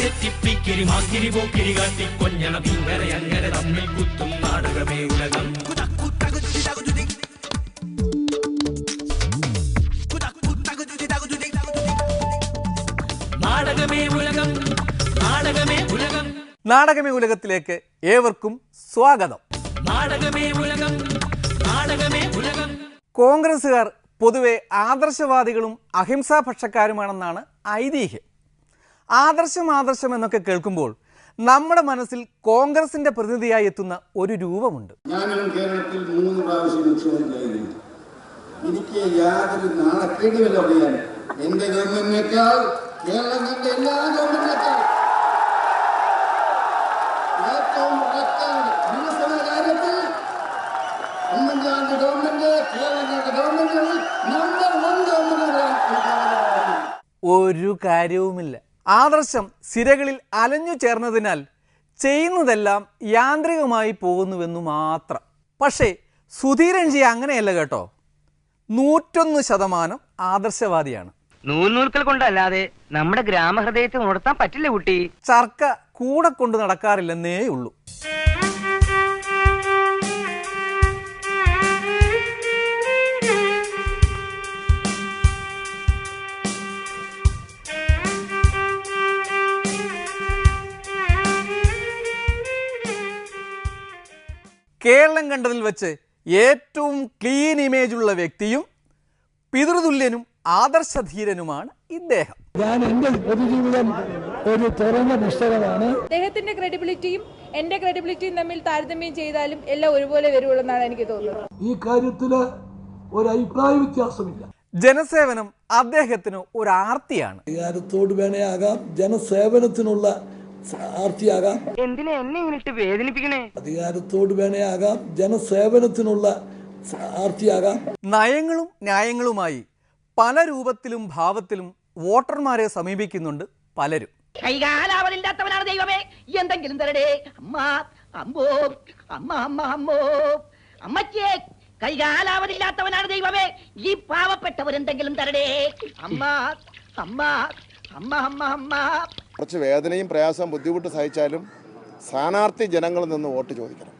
തെറ്റിപ്പിക്കിരി മാക്കിരി പോക്കിരി കാട്ടി കൊഞ്ഞണ പിങ്കര അങ്ങനെ തമ്മിൽ കുത്തും നാടകമേ ഉലകം. നാടകമേ ഉലകം നാടകമേ ഉലകം. നാടകമേ ഉലകത്തിലേക്ക് ഏവർക്കും സ്വാഗതം. നാടകമേ ഉലകം നാടകമേ ഉലകം. കോൺഗ്രസ്സുകാർ പൊതുവെ ആദർശവാദികളും അഹിംസാ പക്ഷക്കാരുമാണെന്നാണ് ഐതിഹ്യം. ആദർശം ആദർശം എന്നൊക്കെ കേൾക്കുമ്പോൾ നമ്മുടെ മനസ്സിൽ കോൺഗ്രസിന്റെ പ്രതിനിധിയായി എത്തുന്ന ഒരു രൂപമുണ്ട്. ഞാനും കേരളത്തിൽ മൂന്ന് പ്രാവശ്യം മുഖ്യമന്ത്രിയായിരുന്നു എനിക്ക് യാതൊരു നാണക്കേടുമില്ല പറയാൻ. എന്റെ ഗവൺമെന്റിനേക്കാൾ കേരളം കണ്ട എല്ലാ ഗവൺമെന്റിനേക്കാൾ. ഏറ്റവും റെക്കോർഡ് വികസന കാര്യത്തിൽ ഉമ്മൻചാണ്ടി ഗവൺമെന്റ് കേരളം കണ്ട ഗവൺമെന്റുകളിൽ നമ്പർ വൺ ഗവൺമെന്റ് ഒരു കാര്യവുമില്ല. ആദർശം സിരകളിൽ അലഞ്ഞു ചേർന്നതിനാൽ ചെയ്യുന്നതെല്ലാം യാന്ത്രികമായി പോകുന്നുവെന്നു മാത്രം. പക്ഷേ സുധീരൻജി അങ്ങനെയല്ല കേട്ടോ. നൂറ്റൊന്ന് ശതമാനം ആദർശവാദിയാണ്. നൂൽനൂൽക്കൽ കൊണ്ടല്ലാതെ നമ്മുടെ ഗ്രാമഹൃദയത്തെ ഉണർത്താൻ പറ്റില്ല കുട്ടി. ചർക്ക കൂടെ കൊണ്ട് നടക്കാറില്ലെന്നേ ഉള്ളൂ കേരളം കണ്ടതിൽ വെച്ച് ഏറ്റവും ക്ലീൻ ഇമേജ് ഉള്ള വ്യക്തിയും പിതൃതുല്യനും ആദർശധീരനുമാണ് ഇദ്ദേഹം. ഞാൻ എന്റെ പൊതുജീവിതം ഒരു തുറന്ന പുസ്തകമാണ്. അദ്ദേഹത്തിന്റെ ക്രെഡിബിലിറ്റിയും എന്റെ ക്രെഡിബിലിറ്റിയും തമ്മിൽ താരതമ്യം ചെയ്താലും എല്ലാം ഒരുപോലെ വരുള്ളൂ എന്നാണ് എനിക്ക് തോന്നുന്നത്. ഈ കാര്യത്തിൽ ഒരു അഭിപ്രായ വ്യത്യാസമില്ല. ജനസേവനം അദ്ദേഹത്തിന് ഒരു ആർത്തിയാണ്. അധികാരത്തോട് വേണേ ആകാം ജനസേവനത്തിനുള്ള ആർത്തിയാകാം. എന്തിനാ എന്നെ ഇങ്ങനിട്ട് വേദനിപ്പിക്കണേ? അധികാരത്തോട് വേണേ ആകാം. ജനസേവനത്തിനുള്ള ആർത്തിയാകാം. നയങ്ങളും ന്യായങ്ങളുമായി പല രൂപത്തിലും ഭാവത്തിലും വോട്ടർമാരെ സമീപിക്കുന്നുണ്ട് പലരും. കൈകാലാവലില്ലാത്തവനാണ് ദൈവമേ. എന്തെങ്കിലും തരടേ. അമ്മ അമ്മോ അമ്മ അമ്മ അമ്മോ. അമ്മച്ചേ കൈകാലാവലില്ലാത്തവനാണ് ദൈവമേ. ഈ പാവപ്പെട്ടവരെന്തെങ്കിലും തരടേ. അമ്മ അമ്മ അമ്മ അമ്മ അമ്മ. കുറച്ച് വേദനയും പ്രയാസവും ബുദ്ധിമുട്ട് സഹിച്ചാലും സ്ഥാനാർത്ഥി ജനങ്ങളിൽ നിന്ന് വോട്ട് ചോദിക്കണം.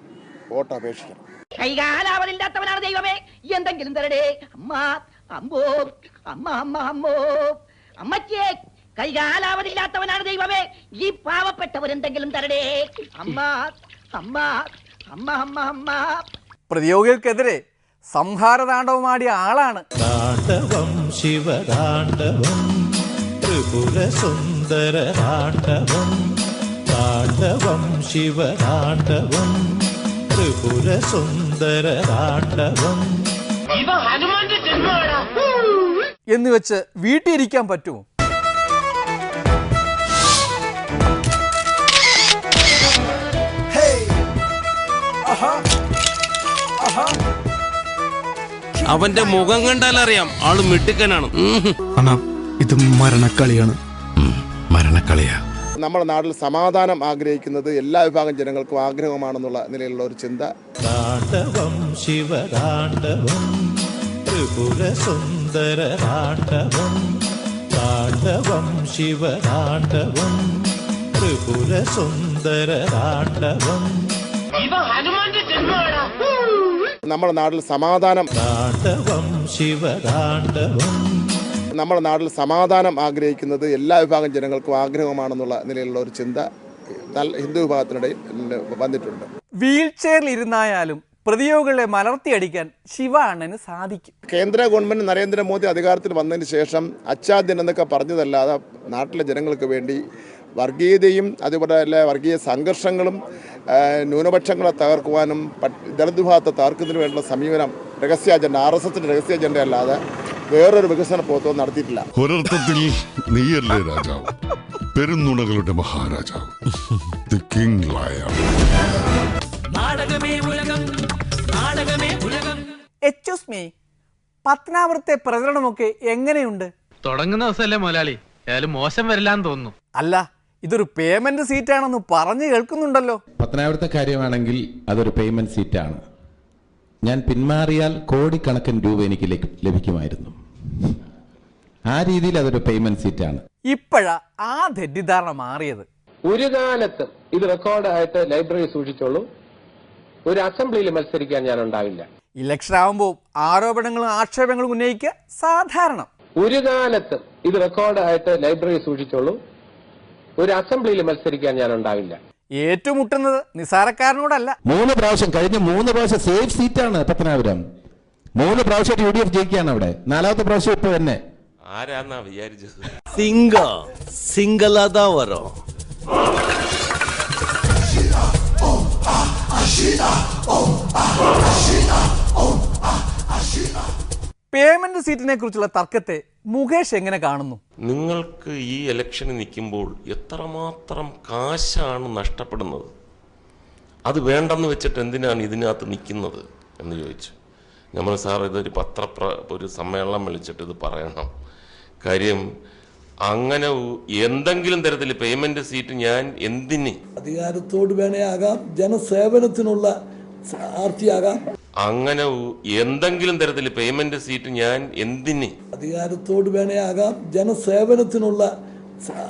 വോട്ട് അപേക്ഷിക്കണം. കൈകാലാവതില്ലാത്തവനാണ് ദൈവമേ. എന്തെങ്കിലും തരടേ. അമ്മ അമ്മോ അമ്മ അമ്മ അമ്മോ. അമ്മച്ചേ കൈകാലാവതില്ലാത്തവനാണ് ദൈവമേ. ഈ പാവപ്പെട്ടവരെന്തെങ്കിലും തരടേ. അമ്മ അമ്മ അമ്മ അമ്മ അമ്മ. പ്രതിയോഗികൾക്കെതിരെ സംഹാരതാണ്ഡവമാടിയ ആളാണ്. താണ്ഡവം ശിവതാണ്ഡവം ത്രിപുര സുന്ദര താണ്ഡവം താണ്ഡവം ശിവതാണ്ഡവം ത്രിപുര സുന്ദര താണ്ഡവം എന്ന് വെച്ച് വീട്ടിലിരിക്കാൻ പറ്റുമോ അവന്റെ മുഖം കണ്ടാൽ അറിയാം ആൾ മിടുക്കനാണ്. അണ്ണാ ഇത് മരണക്കളിയാണ്. മരണക്കളിയാ നമ്മുടെ നാട്ടിൽ സമാധാനം ആഗ്രഹിക്കുന്നത് എല്ലാ വിഭാഗം ജനങ്ങൾക്കും ആഗ്രഹമാണെന്നുള്ള നിലയിലുള്ള ഒരു ചിന്ത. താണ്ഡവം ശിവതാണ്ഡവം ത്രിപുര സുന്ദര താണ്ഡവം താണ്ഡവം ശിവതാണ്ഡവം ത്രിപുര സുന്ദര താണ്ഡവം നമ്മുടെ നാട്ടിൽ സമാധാനം താണ്ഡവം ശിവതാണ്ഡവം നമ്മുടെ നാട്ടിൽ സമാധാനം ആഗ്രഹിക്കുന്നത് എല്ലാ വിഭാഗം ജനങ്ങൾക്കും ആഗ്രഹമാണെന്നുള്ള നിലയിലുള്ള ഒരു ചിന്ത ഹിന്ദു വിഭാഗത്തിനിടയിൽ വന്നിട്ടുണ്ട്. വീൽ ചെയറിൽ ഇരുന്നായാലും പ്രതിയോഗികളെ മലർത്തിയടിക്കാൻ ശിവ അണ്ണന് സാധിക്കും. കേന്ദ്ര ഗവൺമെന്റ് നരേന്ദ്രമോദി അധികാരത്തിൽ വന്നതിന് ശേഷം അച്ചാദ്യൻ എന്നൊക്കെ പറഞ്ഞതല്ലാതെ നാട്ടിലെ ജനങ്ങൾക്ക് വേണ്ടി വർഗീയതയും അതുപോലെ തന്നെ വർഗീയ സംഘർഷങ്ങളും ന്യൂനപക്ഷങ്ങളെ തകർക്കുവാനും ദളിത് വിഭാഗത്തെ തകർക്കുന്നതിന് വേണ്ടിയുള്ള സമീപനം രഹസ്യ അജണ്ട ആർ എസ് എസിന്റെ രഹസ്യ അജണ്ട അല്ലാതെ വേറൊരു വികസന പ്രവർത്തനവും നടത്തിയിട്ടില്ല. ഒരർത്ഥത്തിൽ നീയല്ലേ രാജാവ്? പെരുന്നുണകളുടെ മഹാരാജാവ്. ദി കിങ് മീ പത്തനാപുരത്തെ പ്രചരണമൊക്കെ എങ്ങനെയുണ്ട്? തുടങ്ങുന്ന ദിവസമല്ലേ മുതലാളി ഏതായാലും മോശം വരില്ലാന്ന് തോന്നുന്നു. അല്ല ഇതൊരു പേയ്മെന്റ് സീറ്റാണെന്ന് പറഞ്ഞു കേൾക്കുന്നുണ്ടല്ലോ. പത്തനാപുരത്തെ കാര്യമാണെങ്കിൽ അതൊരു പേയ്മെന്റ് സീറ്റാണ് ഞാൻ പിന്മാറിയാൽ കോടിക്കണക്കിന് രൂപ എനിക്ക് ലഭിക്കുമായിരുന്നു. ആ രീതിയിൽ അതൊരു പേയ്മെന്റ് സീറ്റാണ് ഇപ്പോഴാ ആ തെറ്റിദ്ധാരണ മാറിയത്. ഒരു കാലത്തും ഇത് റെക്കോർഡായിട്ട് ലൈബ്രറി സൂക്ഷിച്ചോളൂ. ഒരു അസംബ്ലിയിൽ മത്സരിക്കാൻ ഞാൻ ഉണ്ടാവില്ല. ഇലക്ഷൻ ആവുമ്പോൾ ആരോപണങ്ങളും ആക്ഷേപങ്ങളും ഉന്നയിക്കുക സാധാരണ. ഒരു കാലത്തും ഇത് റെക്കോർഡായിട്ട് ലൈബ്രറി സൂക്ഷിച്ചോളൂ. ഒരു അസംബ്ലിയിൽ മത്സരിക്കാൻ ഞാൻ ഉണ്ടാവില്ല. ഏറ്റുമുട്ടുന്നത് നിസാരക്കാരനോടല്ല. മൂന്ന് പ്രാവശ്യം കഴിഞ്ഞ മൂന്ന് പ്രാവശ്യം സേഫ് സീറ്റാണ് പത്തനാപുരം. മൂന്ന് പ്രാവശ്യം യു ഡി എഫ് ജയിക്കുകയാണ് അവിടെ. നാലാമത്തെ പ്രാവശ്യം ഇപ്പൊ തന്നെ ആരാന്നാ വിചാരിച്ചത്? സിംഗ സിംഗലതാവരോ? പേയ്മെന്റ് സീറ്റിനെ കുറിച്ചുള്ള തർക്കത്തെ മുകേഷ് എങ്ങനെ കാണുന്നു? നിങ്ങൾക്ക് ഈ ഇലക്ഷന് നിൽക്കുമ്പോൾ എത്രമാത്രം കാശാണ് നഷ്ടപ്പെടുന്നത്? അത് വേണ്ടെന്ന് വെച്ചിട്ട് എന്തിനാണ് ഇതിനകത്ത് നിൽക്കുന്നത് എന്ന് ചോദിച്ചു. നമ്മൾ സാർ ഇതൊരു പത്രപ്ര ഒരു സമ്മേളനം വിളിച്ചിട്ട് ഇത് പറയണം. കാര്യം അങ്ങനെ എന്തെങ്കിലും തരത്തിൽ പേയ്മെന്റ് സീറ്റ് ഞാൻ എന്തിന് അധികാരത്തോട് വേണേ ആകാം ജനസേവനത്തിനുള്ള ആർത്തിയാകാം. അങ്ങനെ എന്തെങ്കിലും തരത്തിൽ പേയ്മെന്റ് സീറ്റ് ഞാൻ എന്തിന്? അധികാരത്തോട് വേണേ ആകാം ജനസേവനത്തിനുള്ള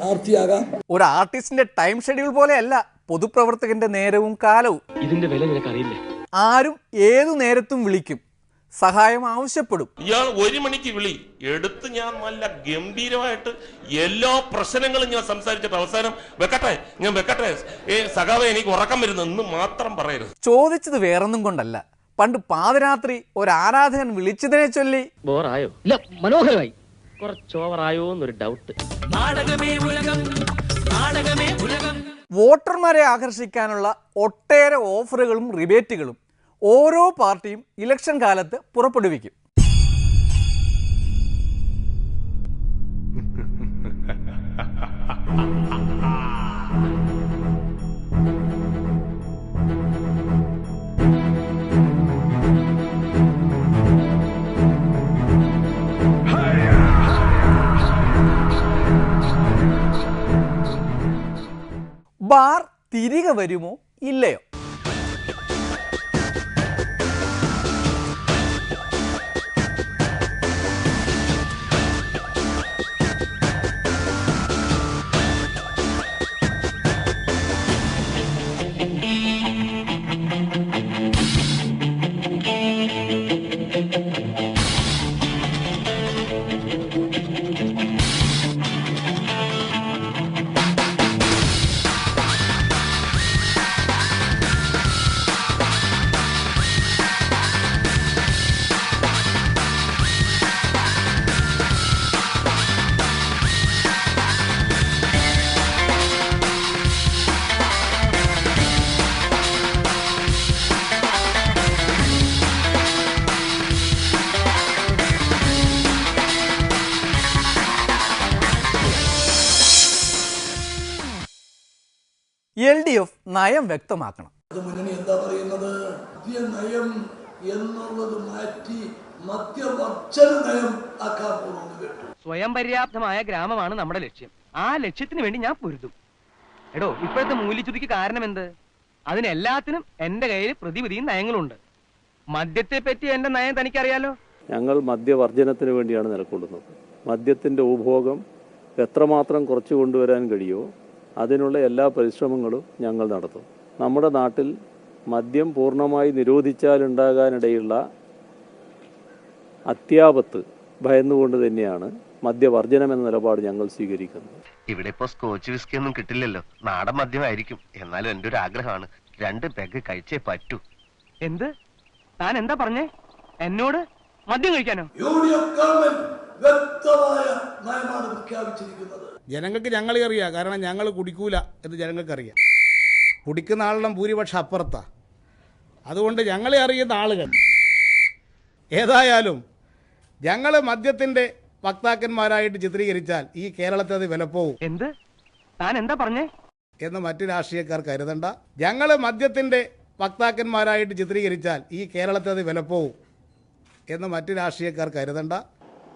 ആർത്തിയാകാം. ഒരു ആർട്ടിസ്റ്റിന്റെ ടൈം ഷെഡ്യൂൾ പോലെയല്ല പൊതുപ്രവർത്തകന്റെ നേരവും കാലവും. ഇതിന്റെ വില നിനക്കറിയില്ലേ? ആരും ഏതു നേരത്തും വിളിക്കും. സഹായം ആവശ്യപ്പെടും. ഇയാൾ ഒരു മണിക്ക് വിളി. എടുത്ത് ഞാൻ നല്ല ഗംഭീരമായിട്ട് എല്ലാ പ്രശ്നങ്ങളും ഞാൻ സംസാരിച്ചിട്ട് അവസാനം വെക്കട്ടെ ഞാൻ വെക്കട്ടെ. ഏ സഖാവെ എനിക്ക് ഉറക്കം വരുന്നു. എന്ന് മാത്രം പറയരുത്. ചോദിച്ചത് വേറൊന്നും കൊണ്ടല്ല. പണ്ട് പാതിരാത്രി ഒരു ആരാധകൻ വിളിച്ചതിനെ ചൊല്ലി. ബോറായോ? ഇല്ല മനോഹരമായി. കുറച്ച് ഓവറായോ എന്നൊരു ഡൗട്ട് നാടകമേ ഉലകം നാടകമേ ഉലകം. വോട്ടർമാരെ ആകർഷിക്കാനുള്ള ഒട്ടേറെ ഓഫറുകളും റിബേറ്റുകളും. ഓരോ പാർട്ടിയും ഇലക്ഷൻ കാലത്ത് പുറപ്പെടുവിക്കും. ബാർ തിരികെ വരുമോ ഇല്ലയോ? എൽ ഡി എഫ് നയം വ്യക്തമാക്കണം. അത് മുന്നണി എന്താ പറയുന്നത്? പുതിയ നയം എന്നുള്ളത് മാറ്റി നയം ആക്കാൻ പോകുന്നു കേട്ടു. സ്വയം പര്യാപ്തമായ ഗ്രാമമാണ് നമ്മുടെ ലക്ഷ്യം. ആ ലക്ഷ്യത്തിന് വേണ്ടി ഞാൻ പൊരുതും. എടോ ഇപ്പോഴത്തെ മൂല്യച്യുതിക്ക് കാരണം എന്ത് അതിനെല്ലാത്തിനും എന്റെ കയ്യിൽ പ്രതിവിധിയും നയങ്ങളുണ്ട്. മദ്യത്തെ പറ്റി എന്റെ നയം തനിക്കറിയാലോ? ഞങ്ങൾ മദ്യവർജനത്തിന് വേണ്ടിയാണ് നിലക്കൊള്ളുന്നത്. മദ്യത്തിന്റെ ഉപഭോഗം എത്രമാത്രം കുറച്ചു കൊണ്ടുവരാൻ കഴിയുമോ അതിനുള്ള എല്ലാ പരിശ്രമങ്ങളും ഞങ്ങൾ നടത്തും. നമ്മുടെ നാട്ടിൽ മദ്യം പൂർണമായി നിരോധിച്ചാലുണ്ടാകാനിടയുള്ള അത്യാപത്ത് ഭയന്നുകൊണ്ട് തന്നെയാണ് മദ്യവർജനം എന്ന നിലപാട് ഞങ്ങൾ സ്വീകരിക്കുന്നത്. ഇവിടെ ഇപ്പോ സ്കോച്ച് വിസ്കി ഒന്നും കിട്ടില്ലല്ലോ. നാടൻ മദ്യമായിരിക്കും. എന്നാലും എന്റെ ഒരു ആഗ്രഹമാണ്. രണ്ട് പെഗ് കഴിച്ചേ പറ്റൂ. എന്ത്? താൻ എന്താ പറഞ്ഞേ? എന്നോട് മദ്യം കഴിക്കാനോ യു ഡി എഫ് ഗവൺമെന്റ് വ്യക്തമായ നയമാണ് പ്രഖ്യാപിച്ചിരിക്കുന്നത്. ജനങ്ങൾക്ക് ഞങ്ങളെ അറിയാം. കാരണം ഞങ്ങൾ കുടിക്കൂല എന്ന് ജനങ്ങൾക്ക് അറിയാം. കുടിക്കുന്ന ആളുടെ ഭൂരിപക്ഷം അപ്പുറത്താ. അതുകൊണ്ട് ഞങ്ങളെ അറിയുന്ന ആളുകൾ. ഏതായാലും ഞങ്ങൾ മദ്യത്തിന്റെ വക്താക്കന്മാരായിട്ട് ചിത്രീകരിച്ചാൽ ഈ കേരളത്തെ അത് വിലപ്പോവും എന്ത്? താൻ എന്താ പറഞ്ഞേ? എന്ന് മറ്റു രാഷ്ട്രീയക്കാർ കരുതണ്ട. ഞങ്ങൾ മദ്യത്തിന്റെ വക്താക്കന്മാരായിട്ട് ചിത്രീകരിച്ചാൽ ഈ കേരളത്തെ അത് വിലപ്പോവും എന്ന് മറ്റു രാഷ്ട്രീയക്കാർ കരുതണ്ട.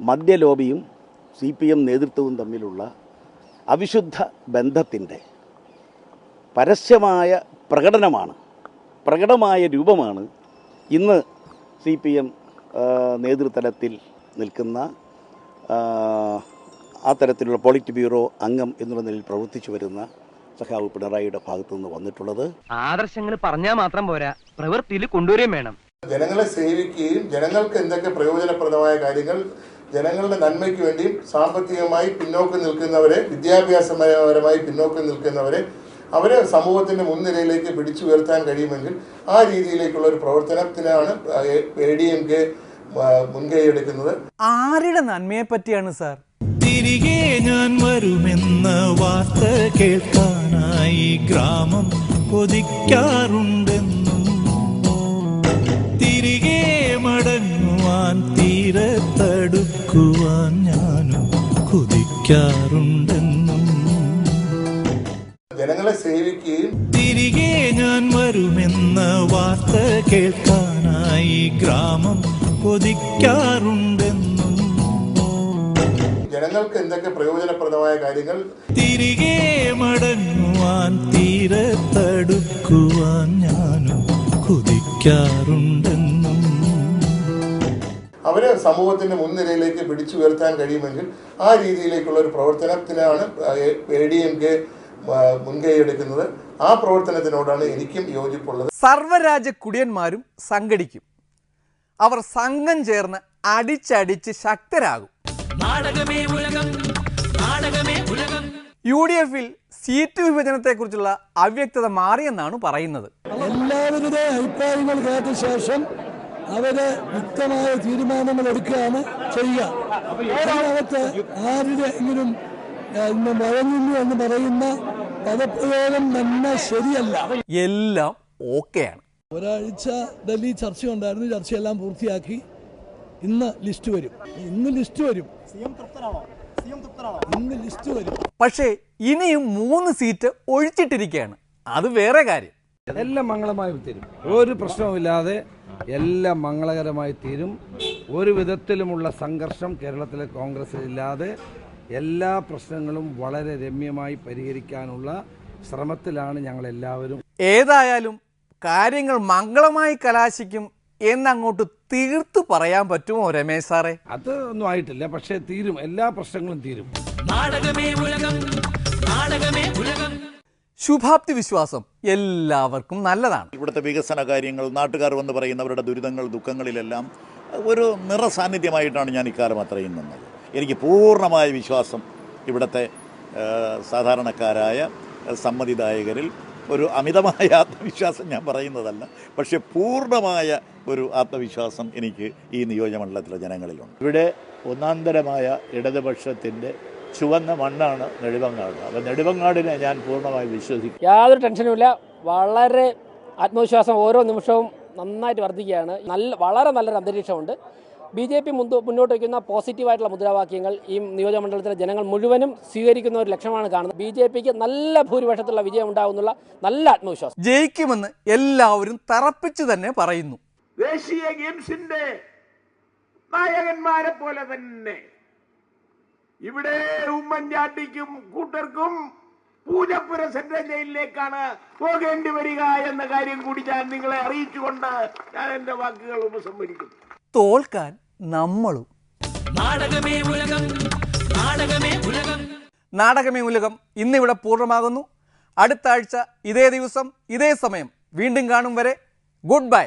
മദ്യലോബിയും സി പി എം നേതൃത്വവും തമ്മിലുള്ള അവിശുദ്ധ ബന്ധത്തിന്റെ പരസ്യമായ പ്രകടനമാണ് പ്രകടമായ രൂപമാണ് ഇന്ന് സി പി എം നേതൃതലത്തിൽ നിൽക്കുന്ന ആ, ആ തരത്തിലുള്ള പോളിറ്റ് ബ്യൂറോ അംഗം എന്നുള്ള നിലയിൽ പ്രവർത്തിച്ചു വരുന്ന സഖാവ് പിണറായിയുടെ ഭാഗത്തു നിന്ന് വന്നിട്ടുള്ളത്. ആദർശങ്ങൾ പറഞ്ഞാൽ മാത്രം പോരാ പ്രവൃത്തിയിൽ കൊണ്ടുവരികയും വേണം. ജനങ്ങളെ സേവിക്കുകയും ജനങ്ങൾക്ക് എന്തൊക്കെ പ്രയോജനപ്രദമായ കാര്യങ്ങൾ ജനങ്ങളുടെ നന്മയ്ക്ക് വേണ്ടിയും സാമ്പത്തികമായി പിന്നോക്കം നിൽക്കുന്നവരെ വിദ്യാഭ്യാസപരമായി പിന്നോക്കം നിൽക്കുന്നവരെ അവരെ സമൂഹത്തിന്റെ മുൻനിരയിലേക്ക് പിടിച്ചു ഉയർത്താൻ കഴിയുമെങ്കിൽ ആ രീതിയിലേക്കുള്ള ഒരു പ്രവർത്തനത്തിനാണ് എ ഡി എം കെ മുൻകൈ എടുക്കുന്നത്. ആരുടെ നന്മയെ പറ്റിയാണ് സാർ? തിരികെ ഞാൻ വരുമെന്ന വാർത്ത കേൾക്കാനായി ഗ്രാമം കൊതിക്കാറുണ്ടെന്നും തിരികെ മടങ്ങുവാൻ തീരത്തടുക്കുവാൻ ഞാനും കൊതിക്കാറുണ്ടെന്നും ജനങ്ങളെ സേവിക്കുകയും തിരികെ ഞാൻ വരുമെന്ന വാർത്ത കേൾക്കാനായി ഗ്രാമം കൊതിക്കാറുണ്ടെന്നും ജനങ്ങൾക്ക് എന്തൊക്കെ പ്രയോജനപ്രദമായ കാര്യങ്ങൾ തിരികെ മടങ്ങുവാൻ തീരത്തടുക്കുവാൻ ഞാനും കൊതിക്കാറുണ്ടെന്നും അവരെ സമൂഹത്തിന്റെ മുൻനിരയിലേക്ക് പിടിച്ചു ഉയർത്താൻ കഴിയുമെങ്കിൽ ആ രീതിയിലേക്കുള്ള ഒരു പ്രവർത്തനത്തിനാണ് എ ഡി എം കെ മുൻകൈ എടുക്കുന്നത്. ആ പ്രവർത്തനത്തിനോടാണ് എനിക്കും യോജിപ്പുള്ളത്. സർവരാജ കുടിയന്മാരും സംഘടിക്കും. അവർ സംഘം ചേർന്ന് അടിച്ചടിച്ച് ശക്തരാകും. നാടകമേ നാടകമേ ഉലകം. യു ഡി എഫിൽ സീറ്റ് വിഭജനത്തെക്കുറിച്ചുള്ള അവ്യക്തത മാറിയെന്നാണ് പറയുന്നത്. എല്ലാവരുടെ അഭിപ്രായങ്ങൾ കേട്ട ശേഷം അവർ വ്യക്തമായ തീരുമാനങ്ങൾ എടുക്കുകയാണ് ചെയ്യുക. അതിനകത്ത് ആരുടെ എങ്കിലും ഇന്ന് വഴങ്ങുന്നു എന്ന് പറയുന്ന പദപ്രയോഗം തന്നെ ശരിയല്ല. എല്ലാം ഓക്കെയാണ്. ഒരാഴ്ച ഡൽഹി ചർച്ച ഉണ്ടായിരുന്നു ചർച്ചയെല്ലാം പൂർത്തിയാക്കി. ഇന്ന് ലിസ്റ്റ് വരും. ഇന്ന് ലിസ്റ്റ് വരും. ഇന്ന് ലിസ്റ്റ് വരും. പക്ഷേ ഇനിയും മൂന്ന് സീറ്റ് ഒഴിച്ചിട്ടിരിക്കുകയാണ്. അത് വേറെ കാര്യം. എല്ലാം മംഗളമായി തീരും. ഒരു പ്രശ്നവുമില്ലാതെ എല്ലാം മംഗളകരമായി തീരും. ഒരു വിധത്തിലുമുള്ള സംഘർഷം കേരളത്തിലെ കോൺഗ്രസ്സിൽ ഇല്ലാതെ എല്ലാ പ്രശ്നങ്ങളും വളരെ രമ്യമായി പരിഹരിക്കാനുള്ള ശ്രമത്തിലാണ് ഞങ്ങളെല്ലാവരും. ഏതായാലും കാര്യങ്ങൾ മംഗളമായി കലാശിക്കും എന്നങ്ങോട്ട് തീർത്തു പറയാൻ പറ്റുമോ രമേശ് സാറേ? അത് ഒന്നും ആയിട്ടില്ല. പക്ഷേ തീരും. എല്ലാ പ്രശ്നങ്ങളും തീരും. നാടകമേ ഉലകം നാടകമേ ഉലകം. ശുഭാപ്തി വിശ്വാസം എല്ലാവർക്കും നല്ലതാണ്. ഇവിടുത്തെ വികസന കാര്യങ്ങൾ നാട്ടുകാർ വന്ന് പറയുന്നവരുടെ ദുരിതങ്ങൾ ദുഃഖങ്ങളിലെല്ലാം ഒരു നിറ സാന്നിധ്യമായിട്ടാണ് ഞാൻ ഇക്കാലം അത്രയും നിന്നത്. എനിക്ക് പൂർണമായ വിശ്വാസം ഇവിടുത്തെ സാധാരണക്കാരായ സമ്മതിദായകരിൽ ഒരു അമിതമായ ആത്മവിശ്വാസം ഞാൻ പറയുന്നതല്ല പക്ഷേ പൂർണമായ ഒരു ആത്മവിശ്വാസം എനിക്ക് ഈ നിയോജകമണ്ഡലത്തിലെ ജനങ്ങളിലുണ്ട്. ഇവിടെ ഒന്നാന്തരമായ ഇടതുപക്ഷത്തിന്റെ ചുവന്ന മണ്ണാണ് നെടുവങ്ങാട്. അപ്പം നെടുവങ്ങാടിനെ ഞാൻ പൂർണമായി വിശ്വസിക്കും യാതൊരു ടെൻഷനുമില്ല വളരെ ആത്മവിശ്വാസം ഓരോ നിമിഷവും നന്നായിട്ട് വർദ്ധിക്കുകയാണ്. നല്ല വളരെ നല്ലൊരു അന്തരീക്ഷമുണ്ട്. ബി ജെ പി മുൻപ് മുന്നോട്ട് വയ്ക്കുന്ന പോസിറ്റീവായിട്ടുള്ള മുദ്രാവാക്യങ്ങൾ ഈ നിയോജകമണ്ഡലത്തിലെ ജനങ്ങൾ മുഴുവനും സ്വീകരിക്കുന്ന ഒരു ലക്ഷ്യമാണ് കാണുന്നത്. ബി ജെ പിക്ക് നല്ല ഭൂരിപക്ഷത്തിലുള്ള വിജയം ഉണ്ടാകുന്നുള്ള നല്ല ആത്മവിശ്വാസം. ജയിക്കുമെന്ന് എല്ലാവരും തറപ്പിച്ചു തന്നെ പറയുന്നു. ദേശീയ ഗെയിംസിന്റെ നായകന്മാരെ പോലെ തന്നെ ഇവിടെ ഉമ്മൻചാണ്ടിക്കും കൂട്ടർക്കും പൂജപ്പുര സെൻട്രൽ ജയിലിലേക്കാണ് പോകേണ്ടി വരിക എന്ന കാര്യം കൂടി ഞാൻ നിങ്ങളെ അറിയിച്ചുകൊണ്ട് ഞാൻ എന്റെ വാക്കുകൾ ഉപസംഹരിക്കുന്നു. തോൽക്കാൻ നമ്മളും. നാടകമേ ഉലകം നാടകമേ ഉലകം. നാടകമേ ഉലകം ഇന്നിവിടെ പൂർണമാകുന്നു. അടുത്ത ആഴ്ച ഇതേ ദിവസം ഇതേ സമയം വീണ്ടും കാണും വരെ. ഗുഡ് ബൈ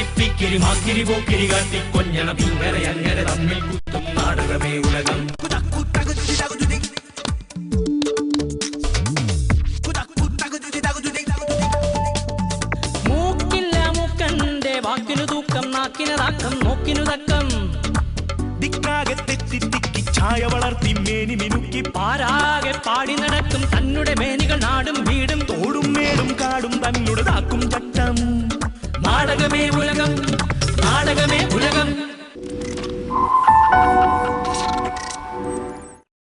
തെറ്റിപ്പിക്കിരി മാക്കിരി പോക്കിരി കാട്ടി കൊഞ്ഞണം ഇങ്ങനെ അങ്ങനെ തമ്മിൽ കുത്തും നാടകമേ ഉലകം.